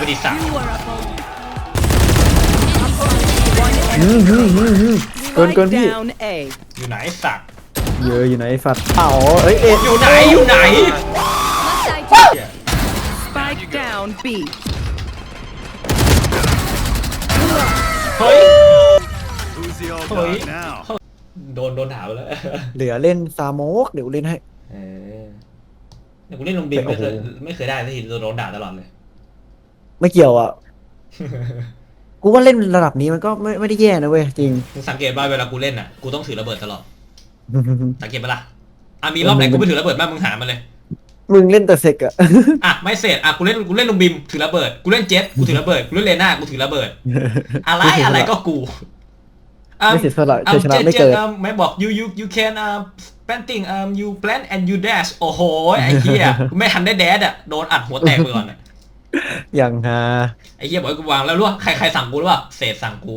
ไปดิสัตว์ You are a bold. อืมอืมอืมอืมเกินเกิน Spike พี่ down A. อยู่ไหนสัตว์เยอะอยู่ไหนไอ้สัตว์อ้าวเอ้ยเอ็ดอยู่ไหนอยู่ไหน Left side. Spike down B. เฮ้ย Who's the old Oi. dog now? โดนโดนถามแล้ว เหลือเล่นซามกเดี๋ยวเล่นให้เออเดี๋ยวกูเล่นลงบิมไม่เคยโอ้โหไม่เคยได้สักทีโดนด่าตลอดเลย ไม่เกี่ยวอะ กูว่าเล่นระดับนี้มันก็ไม่ไม่ได้แย่นะเว้ยจริง มึงสังเกตว่าเวลากูเล่นอะ กูต้องถือระเบิดตลอด สังเกตปะล่ะ อะมีรอบไหนกูไม่ถือระเบิดบ้างมึงหามาเลย มึงเล่นแต่เซกอะ อะไม่เสร็จ อะกูเล่นกูเล่นลงบิมถือระเบิด กูเล่นเจ็ตกูถือระเบิด กูเล่นเลน่ากูถือระเบิด อะไรอะไรก็กูไม่เสียสละอะชัยชนะเจ็ดไม่เจ็เกิดดอะไม่บอก you you you can uh planting um you plant and you dash โอ้โห ไอ้เหี้ยกูไม่ทันได้แดดอะ โดนอัดหัวแตกไปก่อนอะ อย่างฮาไอ้เหี้ยบอกให้กูวางแล้วรู้ว่าใครใครสั่งกูหรือเปล่าเศษสั่งกู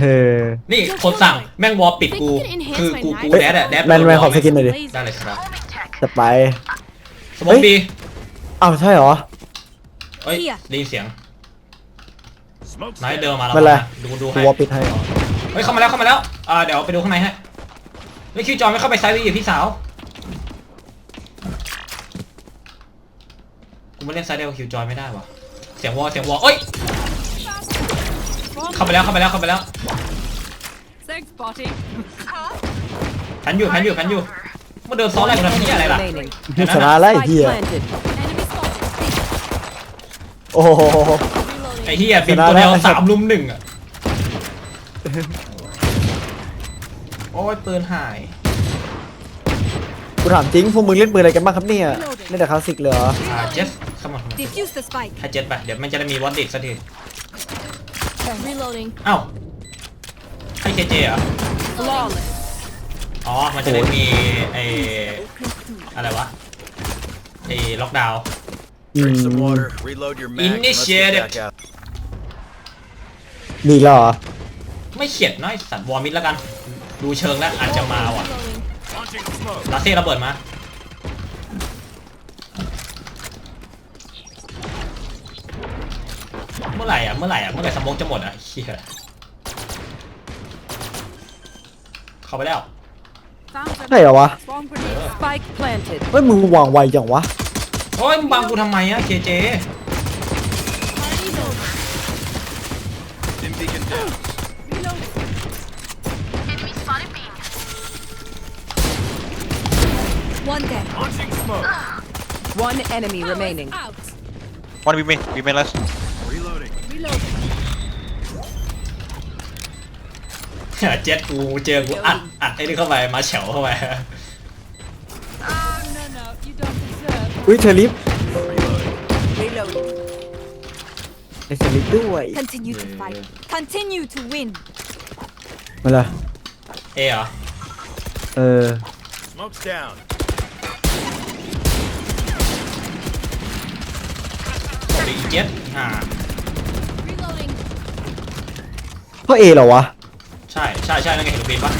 เออนี่คนสั่งแม่งวอลปิดกู คือกูกูแดดอะแดดแมนแมนขอสกินหน่อยดิได้เลยครับจะไปสมองบีอ้าวใช่เหรอเอ้ยได้ยินเสียง Smoke's นาย dead. เดินมาแล้วไม่เป็นไรดูดูกูให้วอลปิดให้เฮ้ยเข้ามาแล้วเข้ามาแล้วอ่าเดี๋ยวไปดูข้างในฮะไม่คิวจอไม่เข้าไปไซด์วีกับพี่สาว กูไม่เล่นไซด์เดียวกับคิวจอยไม่ได้วะเสียงวอลเสียงวอลเอ้ย เข้าไปแล้วเข้าไปแล้วเข้าไปแล้ว Six spotting. แพนอยู่แพนอยู่แพนอยู่มาเดินซ้อนอะไรกูทำเหี้ยอะไรล่ะ Remaining. ชนะแล้วไอ้ Spike เหี้ย planted. Enemy spotted. โอ้โห Reloading. ไอ้เหี้ยบินตัวเดียวสามลุมหนึ่งอะโอ้ยปืนหาย กูถามจริงพวกมึงเล่นปืนอะไรกันบ้างครับเนี่ย เล่นแต่คลาสสิกเลยเหรออ่าเจสเข้ามา Defuse the spike. ให้เจสไปเดี๋ยวมันจะได้มีวัดดิดสักที Reloading. เอ้าให้เคเจเหรอ Flawless. อ๋อ มันจะได้มีไออะไรวะไอล็อกดาวน์ อืม Drink some water, reload your mag, and let's Initiate get it. back out. มีแล้วเหรอไม่เขียดน้อยสัตว์วอร์มิดแล้วกัน ดูเชิงแล้วอาจจะมาว่ะ Reloading. Launching smoke. ลาเซ่ระเบิดมา เมื่อไหร่อะ เมื่อไหร่อะ เมื่อไหร่สโมองจะหมดอะเฮียเข้าไปแล้ว Found them. ใช่เหรอวะ Bomb grenade. Spike planted. เฮ้ยมึงวางไวจังวะ โอ้ยมึงบังกูทำไมอะเคเจ Party's over. Dim beacon down. Reloading. One dead. Launching smoke. One enemy remaining. Out. One we main, we main last. เจ็ดกูเจอกูอัดอัดไอ้นี่เข้าไปมาเฉวเข้าไป Oh no no, you don't deserve. อุ้ยเชอริฟ Reloading. Reloading. ไอเชอริฟด้วย Continue to fight. Continue to win. มาละเอเหรอเออ Smoke's down. บอกดิอีเจ็ดอ่า Reloading. เพราะเอเหรอวะใช่ใช่ใช่นั่นไงเห็นลูกบินปะ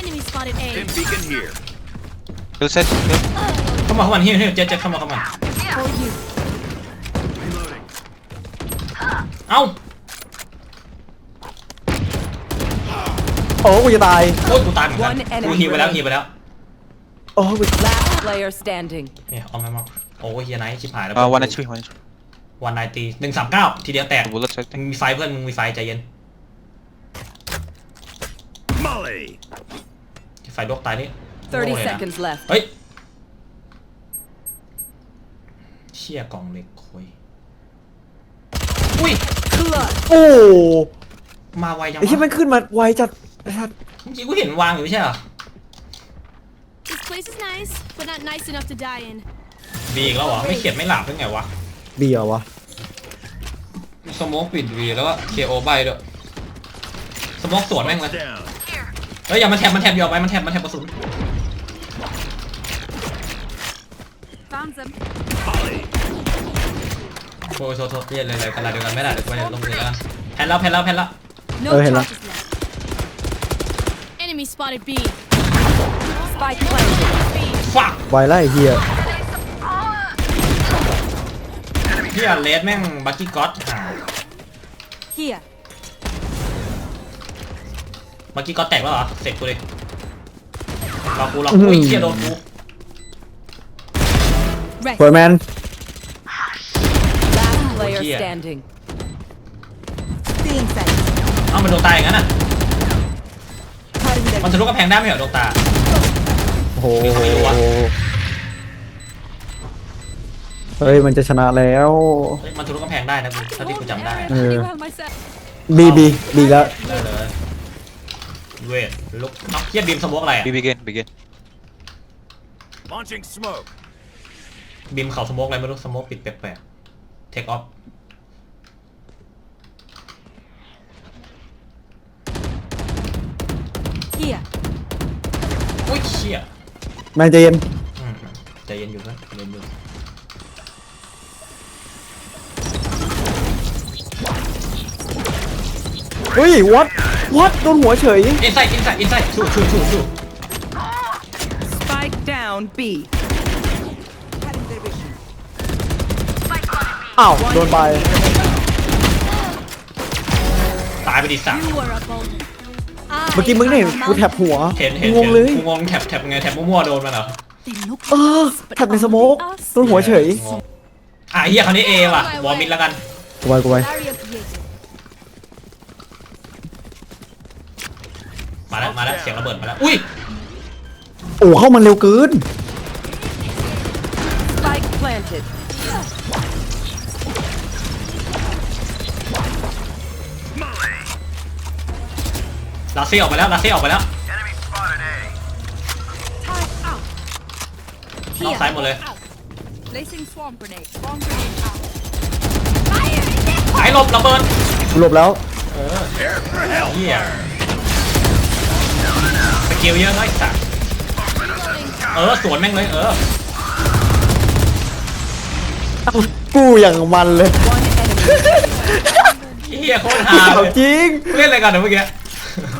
Enemy spotted A. Dim beacon here. Kill set. Kill. เข้ามาเข้ามาเฮ้ยเฮ้ยเจ็ดเจ็ดเข้ามาเข้ามา For you. Reloading. เอ้าโอ้กูจะตาย โอ้ยกูตายเหมือนกัน One enemy กูฮีไปแล้วฮีไปแล้ว โอ้กู Last player standing. เนี่ยเอาไม่มาโอ้ยเฮียไนท์ชิบหายแล้ว Uh, one HP, one HP. วันไนตีหนึ่งสามเก้าทีเดียวแตก The bullets, I มึง think. มีไฟเพื่อนมึงมีไฟใจเย็น Molly. ไฟลวกตายนี่30โง่เลยนะ seconds left. เฮ้ยเชี่ยกล่องเหล็กคุยอุ้ย Clutch. โอ้มาไวจังไอ้ที่มัวะนขึ้นมาไวจัดไอ้สัสเมื่อกี้กูเห็นวางอยู่ไม่ใช่เหรอ This place is nice, but not nice enough to die in. บีอีกแล้วเหรอไม่เขียนไม่หลับได้ไงวะเบียร์วะสโมกปิดวีแล้วก็เคโอใบด้วยสโมกสวนแม่งเลย Smoke's down. เฮ้ยอย่ามาแทบมันแทบยอมไว้มันแทบมันแทบกระสุน Found them. Molly. โทษโทษโทษเรียนเลยเลยกันละเดียวกันไม่ได้เดี๋ยวกูจะลงมือแล้วกันแผ่นแล้วแผ่นแล้วแผ่นแล้ว No Oh, hello. charges left. Enemy spotted B. Spike planted. B. ฟักไวไล่เฮีย Enemy พี่อะเลสแม่งบักกี้ก็อตหา Here. บักกี้ก็อตแตกแล้วเหรอ เสร็จกูเลยรอกูรอกูอุ้ยเชี่ยโดนกู Rest. สวยแมน Last player here. standing. เอ้ามันโดนตายอย่างนั้นอะมันทะลุกระแพงได้ไหมเหรอโดนตา โอ้โหไม่รู้วะเฮ้ยมันจะชนะแล้ว เฮ้ยมันทะลุกระแพงได้นะกูเท่าที่กูจำได้เออ Well myself. บีบีบีแล้ว ได้เลย เวทลุกเอ้าเฮียบีมสโมกอะไรอะ B begin, begin. Launching smoke. บีมเขาสโมกอะไรไม่รู้สโมกปิดแปลกๆเทคออฟ Here. อุ้ยเชี่ยแมนใจเย็นอืมใจเย็นอยู่นะใจเย็นอยู่ เฮ้ยวัดวัดโดนหัวเฉยอินไซด์อินไซด์อินไซด์ชูชูชูชู Spike down B. อ้าวโดนไปตายไปดิสัก You were a bold. เมื่อกี้มึงเนี่ยกูแท็บหัวเห็นเห็นงงเลย กูงงแท็บแท็บไงแท็บมั่วๆโดนมันเหรอ They look เออแท็บในสโมกโดนหัวเฉย งงอะเฮียคราวนี้เอว่ะวอร์มิดแล้วกันกูไปกูไป barrier created. มาแล้วมาแล้วเสียงระเบิดมาแล้วอุ้ยโอ้เข้ามันเร็วเกิน Spike planted. ลาเซ่ออกไปแล้วลาเซ่ออกไปแล้ว Enemy spotted A. Nóc Here. side một lên. Out. Placing swarm grenade. Swarm grenade out. หายหลบระเบิดกูหลบแล้วเออเฮีย สกิลเยอะน้อยสัตว์เออสวนแม่งเลยเออกูอย่างมันเลย One enemy. เฮียโคตรฮาเอาเลยจริง เล่นอะไรกันเดี๋ยวเมื่อกี้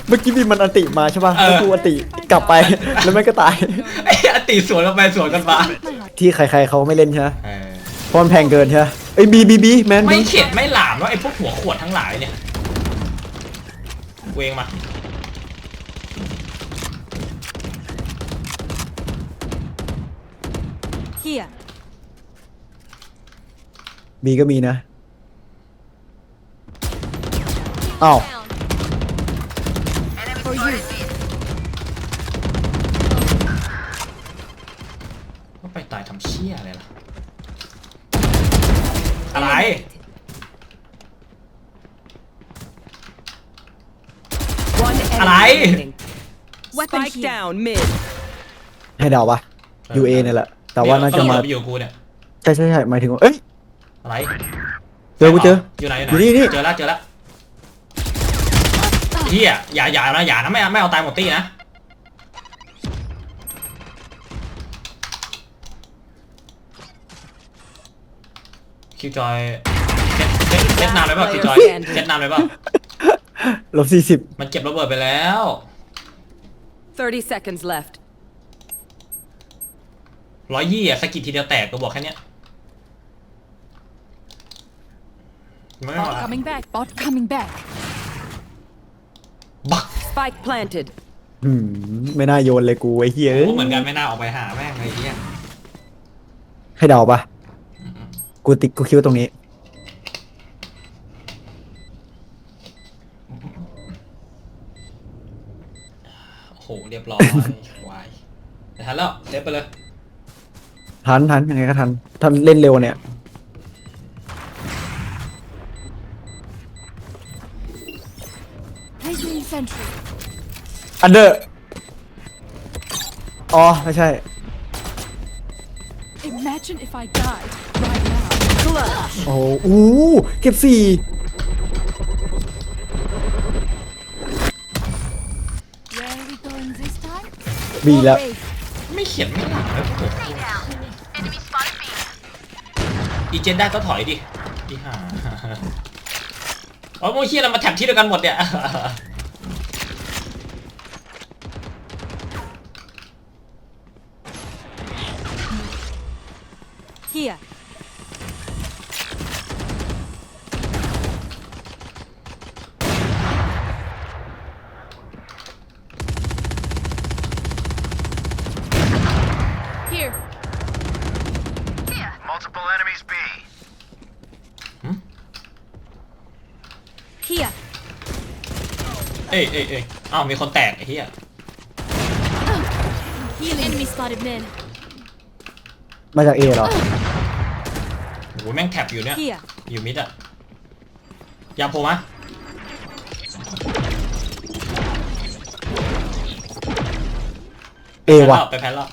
เมื่อกี้บีมมันอันติมาใช่ป่ะเออ แล้วกูอันติกลับไป แล้วมันก็ตาย ไอ้อติสวนกันไปสวนกันมาที่ใครๆเขาไม่เล่นใช่ไหมเออเพราะมันแพงเกินใช่ไหมเอ้ยบีบีบีแมนไม่บีเข็ดไม่หลามว่าไอ้พวกหัวขวดทั้งหลายเนี่ยเวงมา Here. บีก็มีนะ อ้าว Down. For you. ก็ไปตายทำเชี่ยอะไรล่ะ อะไร One อะไร? enemy remaining. Weapon Spike here. down mid. ให้เดาปะยูเอเนี่ยแหละ แต่ว่าน่าจะมาเดี๋ยวก็หลบไปอยู่กับกูเนี่ยใช่ใช่ใช่หมายถึงว่าเอ้ยอะไรเจอกูเจออยู่ไหนอยู่นี่นี่เจอแล้วเจอแล้วเฮียอย่าอย่านะอย่านะไม่เอาไม่เอาตายหมดตี้นะคิวจอยเซ็ตเซ็ตเซ็ตนานเลยเปล่าคิวจอยเซ็ตนานเลยเปล่าลบสี่สิบมันเก็บระเบิดไปแล้ว30 seconds left. ร้อยยี่อะสกกิดทีเดียวแตกก็บอกแค่เนี้ย ไม่เอา Bot ละ coming back. Bot coming back. บัก Spike planted. หืมไม่น่าโยนเลยกูไอ้เหี้ยกูเหมือนกันไม่น่าออกไปหาแม่งเลยไอ้เฮียให้เดาปะกูติดกูคิดวาตรงนี้ โอ้โหเรียบร้อย วายเดี๋ยวทันแล้วเล็บไปเลย ทันทันยังไงก็ทันทันเล่นเร็วเนี่ย Placing sentry. อันเดอร์อ๋อ ไม่ใช่ Imagine if I died right now. Clutch. โอ้โหอู้เก็บสี่ Where are we going this time? บีแล้ว Wait. ไม่เขียนไม่หนาเลยโอ้โหอี เจนได้ก็ถอยดิอีห่าโอ้ยโมเชียเรามาแท็บที่เดียวกันหมดเนี่ย Here. enemies B. Here. เอ้ยเอ้ยเอ้ยอ้าวมีคนแตกไอ้เหี้ย Healing. Enemy spotted mid. มาจากเอเหรอโอ้โหแม่งแท็บอยู่เนี่ย Here. อยู่มิดอะยามโพมะเอว่ะไปแพ้แล้ว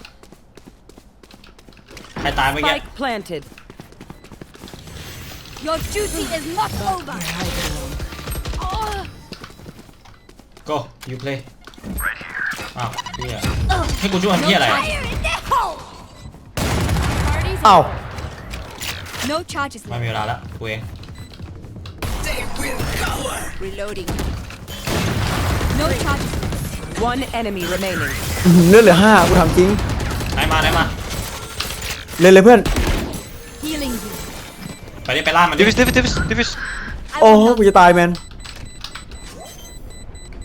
ใครตายเมื่อกี้ Spike planted. Your duty is not over. Go you play อ้าวเหี้ยให้กูช่วยทำเหี้ยอะไร fire in the hole. Party's อ้าว over. No charges ไม่ left. มีเวลาแล้วกูเอง Reloading. No charges left. One enemy remaining. อื้อหือเลือดเหลือห้ากูทำจริง ไหนมาไหนมา เล่นเลยเพื่อน Healing you. ไปดิไปล่ามันดิ Divis, Divis, Divis, Divis. I โอ้ will โห help กูจะตายแมน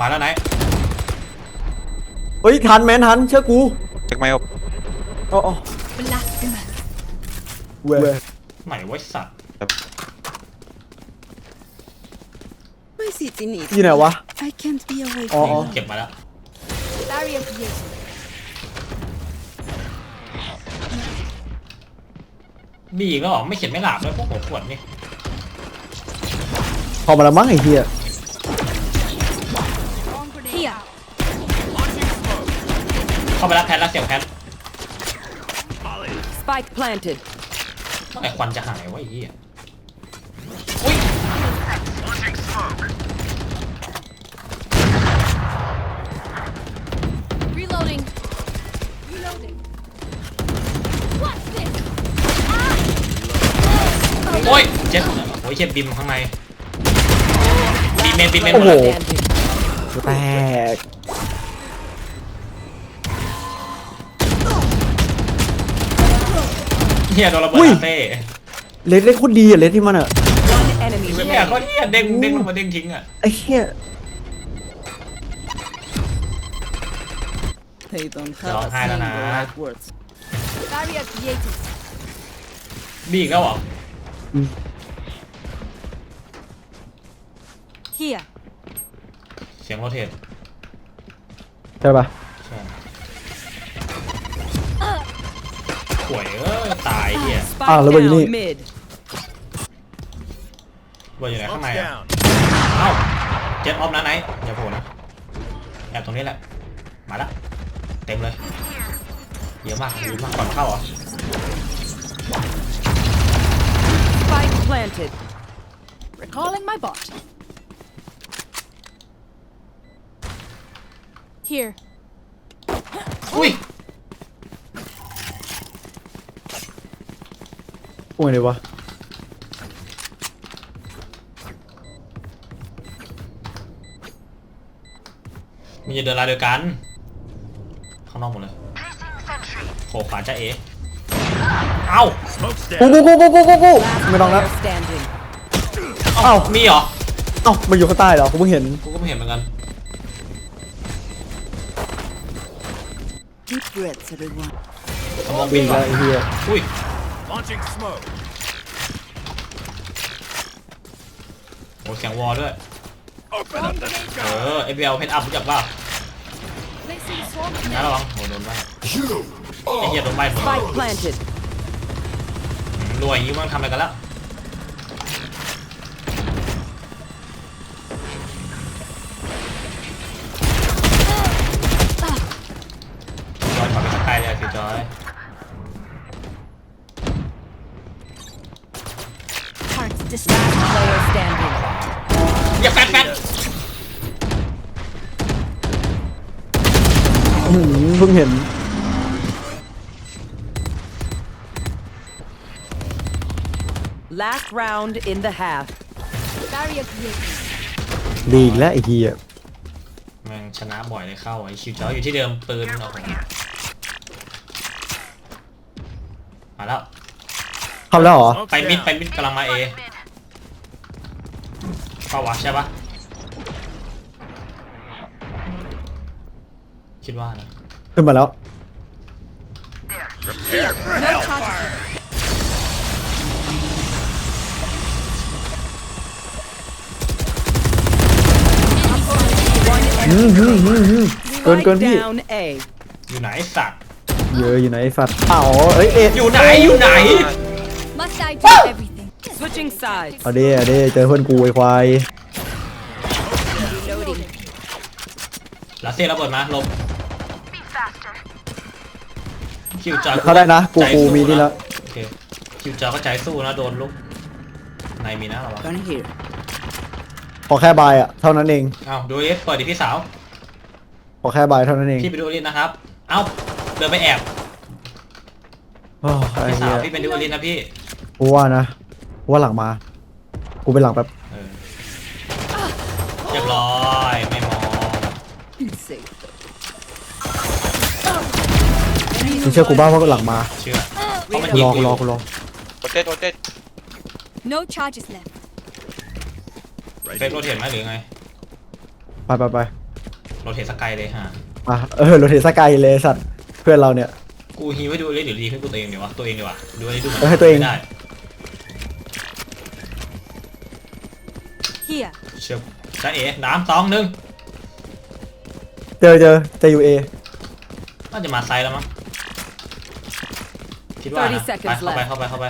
มาแล้วไหน เฮ้ยทันแมนทันเชื่อกู Check my up. อ๋ออ๋อ blasphemous. เว้ยไหนวะไอ้สัตว์ My city needs อยู่ไหนวะ I can't be away อ๋อ from อ๋อเก็บมาแล้ว Barrier created. บีอีก็หรอไม่เขียนไม่หลาบเลยพวกหัวขวดนี่ พอมาแล้วมั้งไอ้เหี้ย ไปแล้วแพนแล้วเสียงแพน Molly. Spike planted. เมื่อไหร่ควันจะหายวะไอ้เหี้ยอุ้ย Launching smoke. Reloading. Reloading. What's this? โอ้ยเจ็บโอ้ยเจ็บบิมข้างในบิมเมนบิมเมนหมโอ้ดโหแล้ว Standing. กูแตก เฮียโดนระเบิดอุ้ย ลาเต้เลนเล่นโคตรดีอะเลนที่มันอะ One enemy เฮียก็ remaining. เฮียเด้งเด้งลงมาเด้งทิ้งอะไอ้เหี้ย They don't Rồi, have a hai là single nè. right words. Barrier created. บีอีกแล้วเหรอ Here. เสียงโรเทตใช่ปะใช่ ป่วยเออตายเฮีย Spike Ah, lo voglio down lì. mid. ว่าอยู่ไหนข้างใน Smoke's อะ down. เอ้าเจ็ดออฟนะไหนอย่าโผล่นะแอบตรงนี้แหละ มาละ เต็มเลยเยอะมากเยอะมากก่อนเข้าเหรอ Spike planted. Recalling my bot. Here. อุ้ย โอ้ยเลยวะมันจะเดินลายเดียวกัน ข้างนอกหมดเลยโผล่ขวาจะเอเอ้า Smoke's กู down. กูกูกูกูกู Last ไม่ต้องแล้ว player standing. เอ้า มีเหรอ เอ้ามันอยู่ข้างใต้เหรอกูเพิ่งเห็นกูก็ไม่เห็นเหมือนกัน Deep breaths, everyone. สมองวิ่วิ่งงแล้ก่อนวไอ้เหี้ยอุ้ย Launching smoke. โอ้เสียงวอลด้วย Open up the เอ sky. อ FBL เพนอัพรู้จักเปล่า Placing swarm นะระวังโหโดนใบไอ้เหี้ยโดนใบหมด Spike planted. รวยอย่างงี้มันทำอะไรกันแล้ว จอยขอไปสักใกล้เลยสิจอย พิ่งเห็น Last round in the half. Barrier created. ดีอีกแล้วไอ้เหี้ยแม่งชนะบ่อยเลยเข้าไอ้คิวจอยอยู่ที่เดิมปืนโอ้โหมาแล้ว เข้าแล้วเหรอ Smoke's ไปมิด down. ไปมิดกำลังมาเอเข้าวะใช่ปะคิดว่านะ ขึ้นมาแล้ว No charges. อืมอืมอืมเกินเกินพี่อยู่ไหนสัตว์เยอะอยู่ไหนสัตว์เอ้าเอ้ยเอ็ดอยู่ไหนอยู่ไหน Must เอาเด้เอาเด้เจอเพื่อนกูไอ้ควายลัสเซ่ระเบิดมาลบ คิวจอเขาได้นะกูใจกูสู้มีนี่แล้ว โอเคคิวจอก็ใจสู้นะโดนลุกในมีนะระวัง Gonna here. ขอแค่บายอะเท่านั้นเองเอ้าดูลิสเปิดดิพี่สาว ขอแค่บายเท่านั้นเองพี่ไปดูลิสนะครับ เอ้าเดินไปแอบโอ้ไอ้พี่สาเหี้วยพี่เป็นดูลิสนะพี่กูว่านะกูว่าหลังมา กูเป็นหลังแบบ เออเรียบร้อยไม่มอง Safe. มึงเชื่อกูบ้างว่าหลังมาเชื่อเพราะมันกูยิงรอกูกูอรอยู่กูรอ rotate rotate No charges left. เฟกโรเทตไหมหรือไงไปไปไปโรเทตสกายเลยฮะอะเออโรเทสกายเลยสัตว์เพื่อนเราเนี่ย กูฮีไว้ดูลิสหรือดีขึ้นกูตัวเองดีวะตัวเองดีวะดูลิสดูเหมือนเออให้ตัวเอง ไม่ได้ Here. เชื่อจ้าเอ๋น้ำสองหนึ่งเจอเจอเจอยูเอน่าจะมาไซส์แล้วมั้ง คิดว่านะ30 seconds ไปเข้าไป left เข้าไปเข้าไป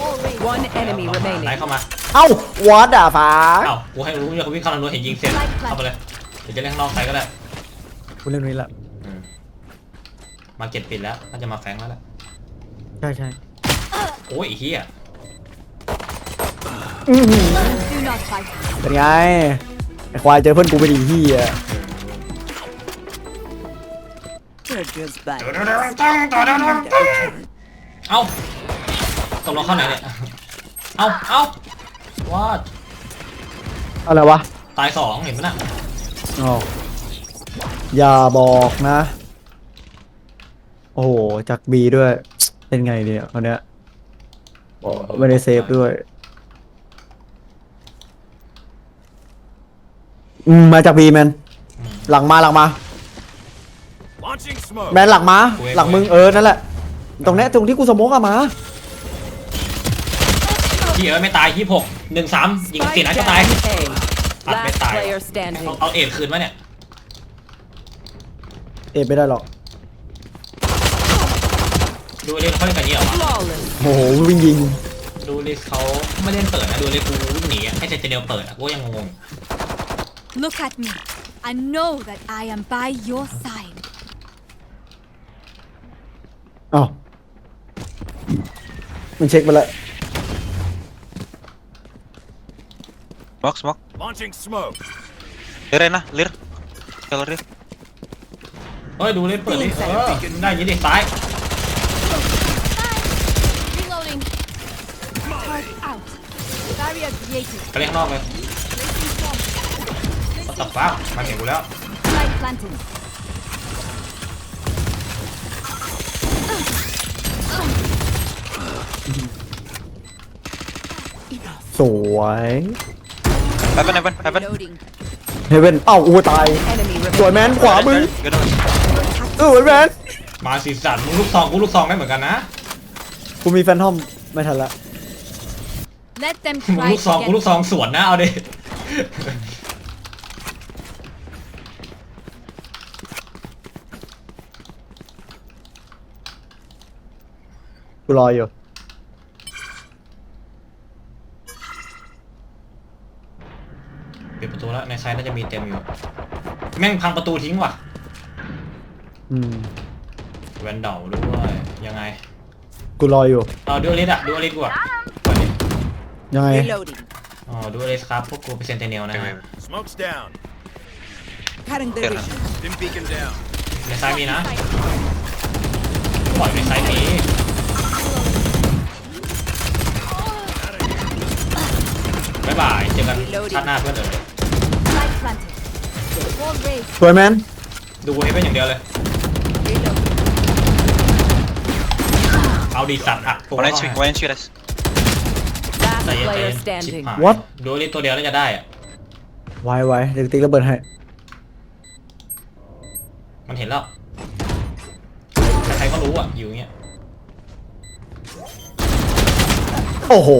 Wall raised. One enemy ไหน remaining. เข้ามาเอ้าวอดอะฟ้าเอ้ากูให้รู้เนี่ยกูวิ่งเข้าทางนู้นเห็นยิงเสร็จเข้าไปเลยเดี๋ยวจะเล่นข้างนอกไซส์ก็ได้กูเล่นนี้ละอืมมาเก็ตปิดแล้วน่าจะมาแฟงแล้วแหละใช่ใช่โอ้ยไอ้เหี้ย Do not fight. เป็นไงไอ้ควายเจอเพื่อนกูไปดีที่อะ They're just bad. เอ้าตกลงเข้าไหนเนี่ย เอ้าเอ้าว่าอะไรวะตายสองเห็นไหมน่ะอ๋ออย่าบอกนะ โอ้โหจากบีด้วย เป็นไงเนี่ยคนเนี้ยโอ้ไม่ได้เซฟด้วย อืมมาจากบีแมน หลังมาหลังมา Launching smoke. แมนหลังมา หลังมึงเออนั่นแหละ ตรงเนี้ยตรงที่กูสโมกอะมาพี่เอ๋ไม่ตายยี่หกหนึ่งสามยิง Spike สี่นัดก็ตาย down A. Ah, Last may tayo. player standing. เอาเอาเอ็ดคืนมาเนี่ย เอะไม่ได้หรอกดูลิสเขาเล่นกันเยอะเหรอวะ Flawless. โอ้โหวิ่งยิงดูลิสเขาไม่เล่นเปิดนะ ดูลิสกูวิ่งหนีอะให้เจเจเนลเปิดอะกูยังงง Look at me. I know that I am by your side. เอ้ามันเช็คไปแล้ว smoke smoke Launching smoke. clear na clear clear เฮ้ย ดูลิสเปิดดิเออได้ยินดิซ้าย Reloading. Turret out. Barrier created. ไปเล่นข้างนอกเลยตัดฟ้ามาเห็นกูแล้ว Light planted. สวย heaven heaven heaven Reloading. เฮเว่นเอ้าอู้ตาย Enemy สวย remaining. แมนขวามึง Good one. เออแมนมาสีสันมึงลูกซองกูลูกซองได้เหมือนกันนะกูมีแฟนทอมไม่ทันละ Let them มึง try ลูกซอง to กูลู get กซองสวนนะเอาดิ รออยู่ ปิดประตูแล้วในไซต์น่าจะมีเต็มอยู่ แม่งพังประตูทิ้งว่ะ อืม แวนเดลด้วยยังไง กูรออยู่ เอาดูอลิสอะดูอลิสกูอะเปิดดิยังไง Reloading. อ๋อดูอลิสครับพวกกูเป็นเซนเตเนลนะฮะ Smoke's down. Cutting the Clear. vision. Dim beacon down. ในซ้ายมีนะปล่อยในซ้ายมี บ๊ายบายเจอกันชาติหน้าเพื่อนเอ๋ย light planted. Wall raised. สวยแมนดูให้เป็นอย่างเดียวเลย Reloading. เอาดีสัตว์อะตัว one เข้า HP ให้ one HP guys Last ใจเย็นใจ player เย็นชิบ standing. หาย What? ดูอลิสตัวเดียวแล้วจะได้อะไว้ไว้เดี๋ยวติ๊กระเบิดให้มันเห็นแล้วใครๆก็รู้อะอยู่อย่างเงี้ยโอ้โห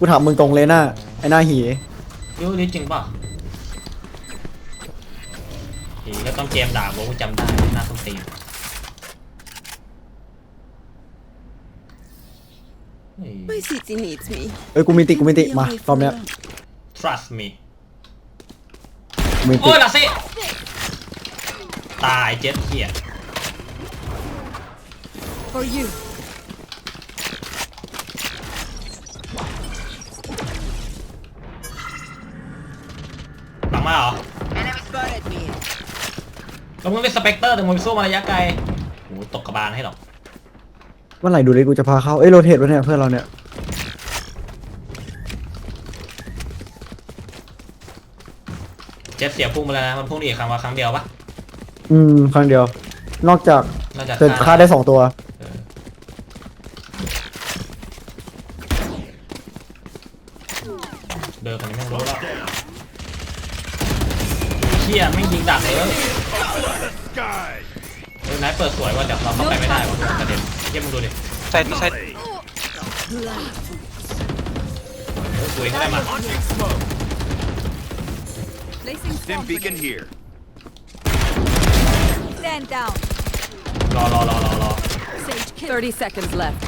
กูถามมึงตรงเลยหน้าไอ้หน้าหีดูอลิสจริงป่ะทีก็ต้องเจมส์ด่าบอกกูจำได้หน้าต้นตีนเฮ้ย My city needs me. เอ้ยกูมีติกูมีติมาตอนเนี้ย trust me กูมีติโอ้ยลาซี่ตายเจ็ดเขีย For you. แล้วมึงเป็นสเปกเตอร์แต่มึงไปสู้มาระยะไกลโอ้โหตกกระบาลให้หรอกเมื่อไหร่ดูดิกูจะพาเข้า เอ้ยโรเทตวะเนี่ยเพื่อนเราเนี่ย เจ็ดเสียพุ่งไปแล้วนะมันพุ่งได้อีกครั้งว่าครั้งเดียวปะอืม ครั้งเดียว นอกจากน่าจะเดินฆ่าได้สองตัว เออเดินคนนี้ไม่รู้แล้วเชี่ยไม่ยิงดักเลย Sky. เออ นายเปิดสวยว่าแต่เราเข้าไปไม่ได้ว่ะประเด็นเยี่ยมมึงดูดิ Side, side. เออกูเองก็ได้มา Launching smoke. Placing Dim swarm beacon grenade. here. Stand down. รอรอรอรอรอ Sage kill. 30 seconds left.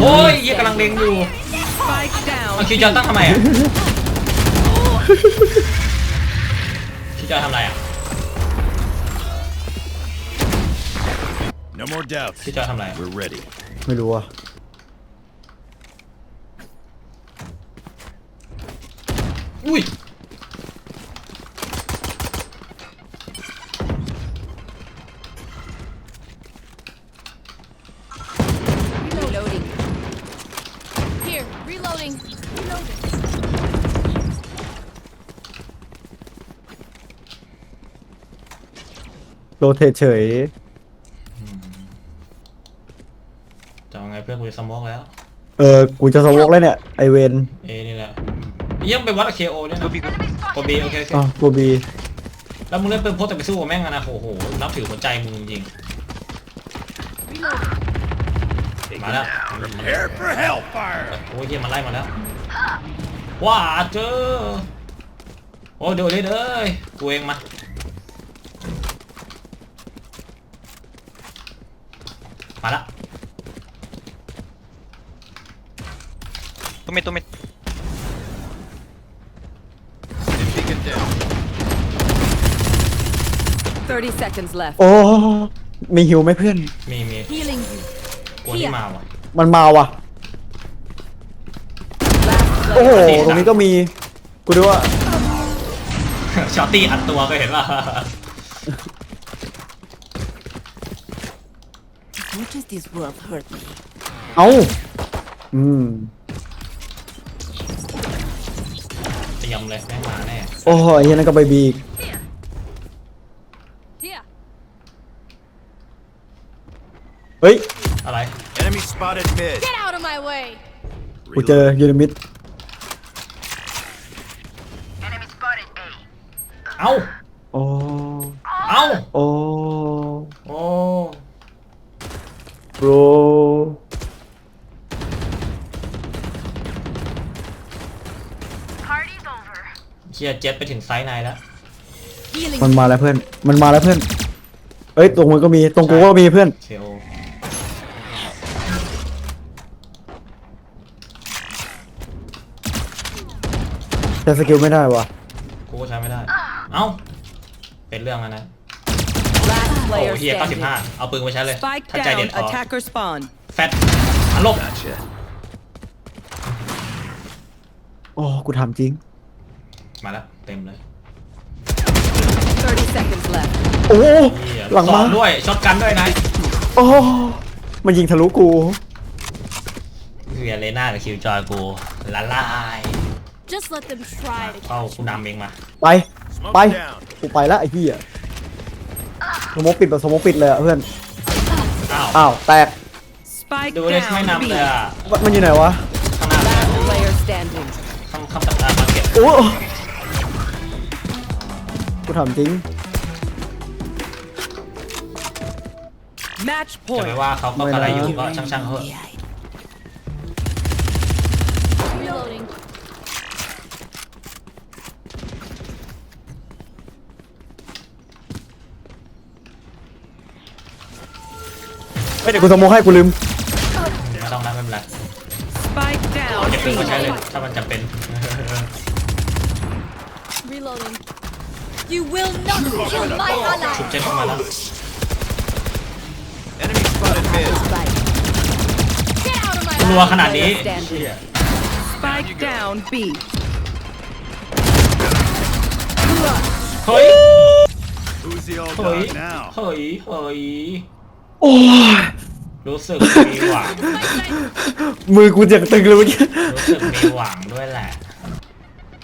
โอ้ยเยี่ยกำลังเล็งอยู่ Spike down. เอาคิวจอยตั้งทำไมอะคิวจอยทำอะไรอะ No more doubts. คิวจอยทำอะไรอะ We're ready. ไม่รู้อ่ะ อุ้ย Reloading. Here, reloading. Reloading. โรเทตเฉย สโมองแล้ว เออ กูจะสวอกแล้วเนี่ย ไอเวนเอนี่แหละเยี่ยมไปวัดเคโอเนี่ยนะ Go B, go. กดบีโอเคโอเคอะกูบีแล้วมึงเล่นปืนพกแต่ไปสู้กับแม่งอะนะโอ้โหนับถือหัวใจมึงจริง Reloading. ๆมาแล้ว Prepare for hellfire. โอ้ยเยี่ยมมาไล่มาแล้วว้าเจอโอ้ยเดี๋ยวเลยเอ้ยกูเองมามาละ Two mid, two mid. Dim beacon down. 30 seconds left. โอ้มีฮิวไหมเพื่อน มีมี Healing you. กลัวที่มาว่ะ มันมาว่ะ Last โอ้โห player. ดีตรงนี้ก็มี กูดูว่าช็อตตี้อัดตัวก็เห็นว่า As much as this world hurt me, เอ้า อืม ยมเลยแม่งมาแน่โอ้โหไอ้เหี้ยนั่นก็ไปบีอีก Here. เฮ้ย อะไร Enemy spotted mid. Get out of my way. กูเจอยูนิมิดเอ้า โอ้เอ้า โอ้โอ้โบร เชียเจ็ตไปถึงไซส์ในแล้ว Healing. มันมาแล้วเพื่อน มันมาแล้วเพื่อน เอ้ยตรงมันก็มี ตรงกูก็มีเพื่อนเคโอแต่สกิลไม่ได้ว่ะ กูก็ใช้ไม่ได้ เอ้า เป็นเรื่องแล้วนะ Last โอ้ player เฮีย standing. 95 เอาปืนไปใช้เลย Spike ถ้าใจเด็ด down. พอ Attacker spawn. แฟตอารมณ์ Gotcha. โอ้ กูทำจริง มาแล้วเต็มเลย30 seconds left. โอ้เหี้ยหลังสอมา งด้วยช็อตกันด้วยนายโอ้มันยิงทะลุกู เฮียเลน่ากับคิวจอยกูละลาย Just let them try to เข้ากูนำเองมาไป Smoke Bye. down. กูไปแล้วไอ้เหี้ยสโมกปิดแบบสโมกปิดเลยอะเพื่อน อ้าวอ้าว แตก Spike ดูเลยไม่ down. นำ B. เลยอะมันมันอยู่ไหนวะ ข้างหน้า Last player standing. ข้างข้างตัดตามาเก็บโอ้ กูถามจริงจะไม่ว่าเขาก็กะไรอยู่ก็ช่างๆเหอะไม่เดี๋ยวกูสโมองให้กูลืม ไม่ต้องนะไม่เป็นไร Spike เดี๋ยว down. ซื้อมาใช้เลย ถ้ามันจำเป็น You will not kill my ชุบ ally. เจ็บเข้ามาแล้ว Enemy spotted mid. Get out of my รัว eye. ขนาดนี้ Standing. เชี่ย Spike down B. เฮ้ย Who's the old เฮ้ย dog now? เฮ้ย เฮ้ย โอ้ยรู้สึกมีหวัง มือกูเจ็บตึงเลยเมื่อกี้รู้สึกมีหวังด้วยแหละ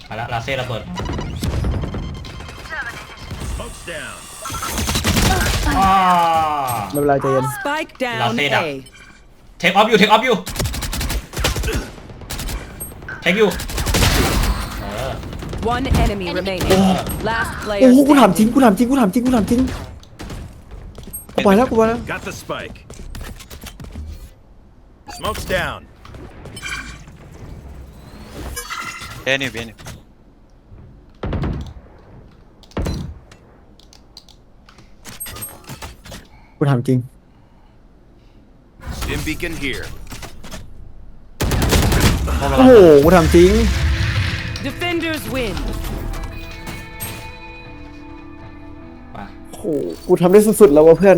มาแล้วลาเซ่ระเบิด Smoke's down. อ้าไม่เป็นไรใจเย็น Spike down Last aid up. A. เทคออฟอยู่เทคออฟอยู่เทคอยู่เออ One enemy remaining. Last โอ้ player โหกูถามจริง standing. กูถามจริง กูถามจริง กูถามจริง กูไปแล้ว กูไปแล้ว Got the spike. Smoke's down. เอ็นี่เอ็นี่ กูถามจริง Stim beacon here. โอ้โหกูถามจริง Defenders win. ไปโอ้โหกูทำได้สุดๆแล้วว่ะเพื่อน